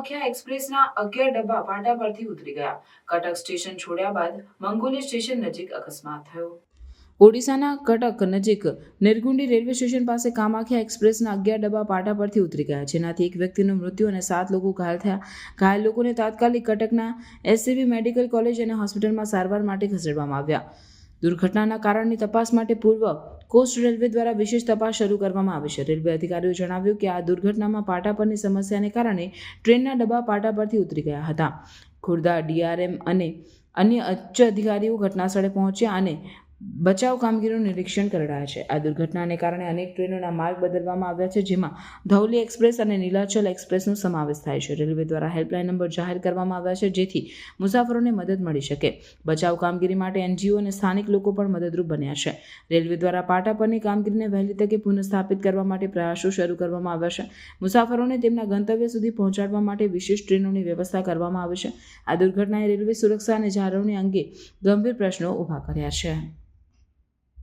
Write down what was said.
કામાખ્યા એક્સપ્રેસના અગિયાર ડબ્બા પાટા પરથી ઉતરી ગયા. કટક સ્ટેશન છોડ્યા બાદ મંગોલી સ્ટેશન નજીક અકસ્માત થયો. ઓડિશાના કટક નજીક નિર્ગુંડી રેલવે સ્ટેશન પાસે કામાખ્યા એક્સપ્રેસના અગિયાર ડબ્બા પાટા પરથી ઉતરી ગયા. જેનાથી એક વ્યક્તિનું મૃત્યુ અને સાત લોકો ઘાયલ થયા. ઘાયલ લોકોને તાત્કાલિક કટકના એસસીબી મેડિકલ કોલેજ અને હોસ્પિટલમાં સારવાર માટે ખસેડવામાં આવ્યા. દુર્ઘટનાના કારણની તપાસ માટે પૂર્વ કોસ્ટ રેલવે દ્વારા વિશેષ તપાસ શરૂ કરવામાં આવી છે. રેલવે અધિકારીઓ જણાવ્યું કે આ દુર્ઘટનામાં પાટા પરની સમસ્યાને કારણે ટ્રેનના ડબ્બા પાટા પરથી ઉતરી ગયા હતા. ખુર્દા, ડીઆરએમ અને અન્ય ઉચ્ચ અધિકારીઓ ઘટનાસ્થળે પહોંચ્યા અને બચાવ કામગીરીનું નિરીક્ષણ કરાયા છે. આ દુર્ઘટનાને કારણે અનેક ટ્રેનોના માર્ગ બદલવામાં આવ્યા છે, જેમાં ધૌલી એક્સપ્રેસ અને નીલાચલ એક્સપ્રેસનો સમાવેશ થાય છે. રેલવે દ્વારા હેલ્પલાઇન નંબર જાહેર કરવામાં આવ્યા છે, જેથી મુસાફરોને મદદ મળી શકે. બચાવ કામગીરી માટે એનજીઓ અને સ્થાનિક લોકો પણ મદદરૂપ બન્યા છે. રેલવે દ્વારા પાટા પરની કામગીરીને વહેલી તકે પુનઃસ્થાપિત કરવા માટે પ્રયાસો શરૂ કરવામાં આવ્યા છે. મુસાફરોને તેમના ગંતવ્ય સુધી પહોંચાડવા માટે વિશેષ ટ્રેનોની વ્યવસ્થા કરવામાં આવી છે. આ દુર્ઘટનાએ રેલવે સુરક્ષા અને જાળવણી અંગે ગંભીર પ્રશ્નો ઊભા કર્યા છે.